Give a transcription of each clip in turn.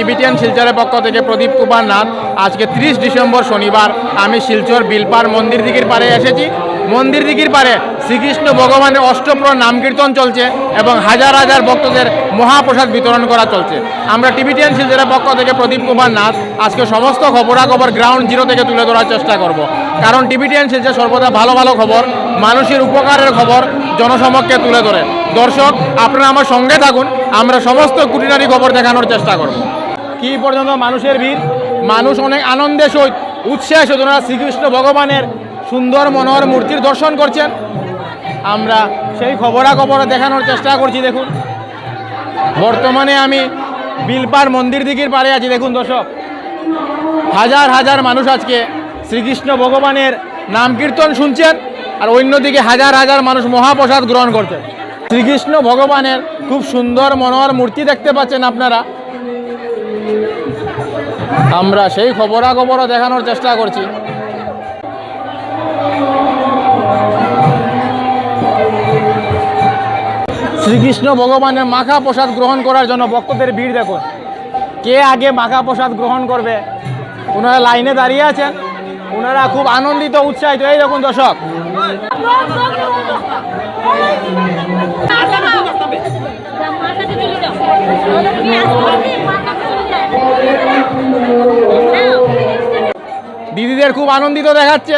Tibetan শিলচরের পক্ষ থেকে প্রদীপ কুমার নাথ। আজকে ত্রিশ ডিসেম্বর শনিবার আমি শিলচর বিলপার মন্দির দিঘির পাড়ে এসেছি। মন্দির দিঘির পাড়ে শ্রীকৃষ্ণ ভগবানের অষ্টপ্রহর নাম কীর্তন চলছে এবং হাজার হাজার ভক্তদের মহাপ্রসাদ বিতরণ করা চলছে। আমরা টিবিটিয়ান শিলচরের পক্ষ থেকে প্রদীপ কুমার নাথ আজকে সমস্ত খবরাখবর গ্রাউন্ড জিরো থেকে তুলে ধরার চেষ্টা করব। কারণ টিবিটিয়ান শিলচর সর্বদা ভালো ভালো খবর, মানুষের উপকারের খবর জনসমক্ষে তুলে ধরে। দর্শক, আপনারা আমার সঙ্গে থাকুন, আমরা সমস্ত কুটিনারি খবর দেখানোর চেষ্টা করব। কি পর্যন্ত মানুষের ভিড়? মানুষ অনেক আনন্দের সহিত, উৎসাহ সহিত ওনারা শ্রীকৃষ্ণ ভগবানের সুন্দর মনোহর মূর্তির দর্শন করছেন। আমরা সেই খবরাখবর দেখানোর চেষ্টা করছি, দেখুন। বর্তমানে আমি বিলপার মন্দির দিঘির পারে আছি, দেখুন দর্শক। হাজার হাজার মানুষ আজকে শ্রীকৃষ্ণ ভগবানের নাম কীর্তন শুনছেন আর অন্যদিকে হাজার হাজার মানুষ মহাপ্রসাদ গ্রহণ করছেন। শ্রীকৃষ্ণ ভগবানের খুব সুন্দর মনোহর মূর্তি দেখতে পাচ্ছেন আপনারা। আমরা সেই খবরাখবরও দেখানোর চেষ্টা করছি। শ্রীকৃষ্ণ ভগবানের মাখা প্রসাদ গ্রহণ করার জন্য ভক্তদের ভিড় দেখুন। কে আগে মাখা প্রসাদ গ্রহণ করবে? ওনারা লাইনে দাঁড়িয়ে আছেন। ওনারা খুব আনন্দিত, উৎসাহিত। এই দেখুন দর্শক। দিদিদের খুব আনন্দিত দেখাচ্ছে।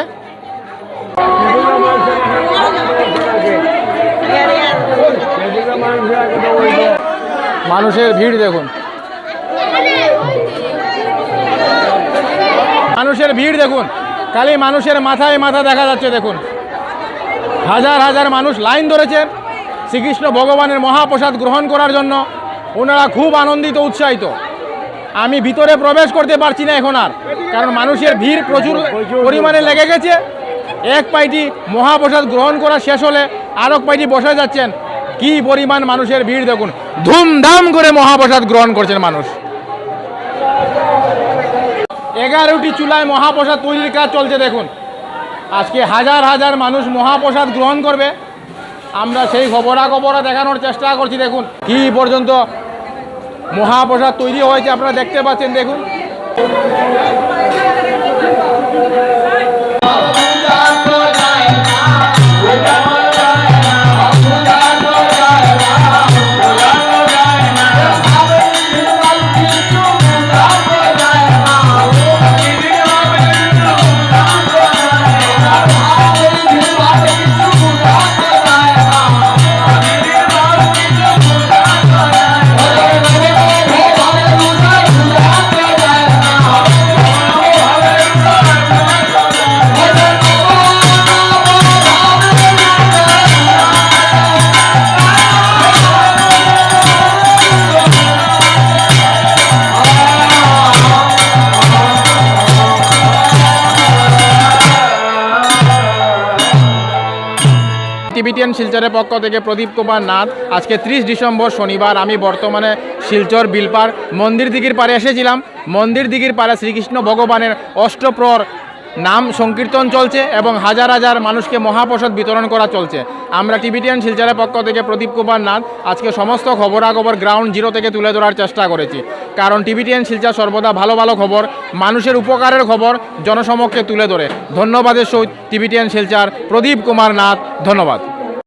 মানুষের ভিড় দেখুন। মানুষের ভিড় দেখুন। খালি মানুষের মাথায় মাথা দেখা যাচ্ছে, দেখুন। হাজার হাজার মানুষ লাইন ধরেছেন শ্রীকৃষ্ণ ভগবানের মহাপ্রসাদ গ্রহণ করার জন্য ওনারা খুব আনন্দিত, উৎসাহিত। আমি ভিতরে প্রবেশ করতে পারছি না এখন আর। কারণ মানুষের ভিড় প্রচুর পরিমাণে লেগে গেছে। এক পাইটি মহাপ্রসাদ গ্রহণ করা শেষ হলে আরও পাইটি বসে যাচ্ছেন। কি পরিমাণ মানুষের ভিড় দেখুন। ধুমধাম করে মহাপ্রসাদ গ্রহণ করছেন মানুষ। এগারোটি চুলায় মহাপ্রসাদ তৈরির কাজ চলছে দেখুন। আজকে হাজার হাজার মানুষ মহাপ্রসাদ গ্রহণ করবে। আমরা সেই খবরা খবরাখবরা দেখানোর চেষ্টা করছি দেখুন। কি পর্যন্ত মহাপ্রসাদ তৈরি হয়েছে আপনারা দেখতে পাচ্ছেন দেখুন। টিবিটিয়ান শিলচরের পক্ষ থেকে প্রদীপ কুমার নাথ। আজকে ত্রিশ ডিসেম্বর শনিবার, আমি বর্তমানে শিলচর বিলপার মন্দির দিঘির পাড়ে এসেছিলাম। মন্দির দিঘির পাড়ে শ্রীকৃষ্ণ ভগবানের অষ্টপ্রহর নাম সংকীর্তন চলছে এবং হাজার হাজার মানুষকে মহাপ্রসাদ বিতরণ করা চলছে। আমরা টিবিটিয়ান শিলচরের পক্ষ থেকে প্রদীপ কুমার নাথ আজকে সমস্ত খবরাখবর গ্রাউন্ড জিরো থেকে তুলে ধরার চেষ্টা করেছি। কারণ টিবিটিয়ান শিলচর সর্বদা ভালো ভালো খবর, মানুষের উপকারের খবর জনসমক্ষে তুলে ধরে। ধন্যবাদের সহিত টিবিটিয়ান শিলচর প্রদীপ কুমার নাথ, ধন্যবাদ।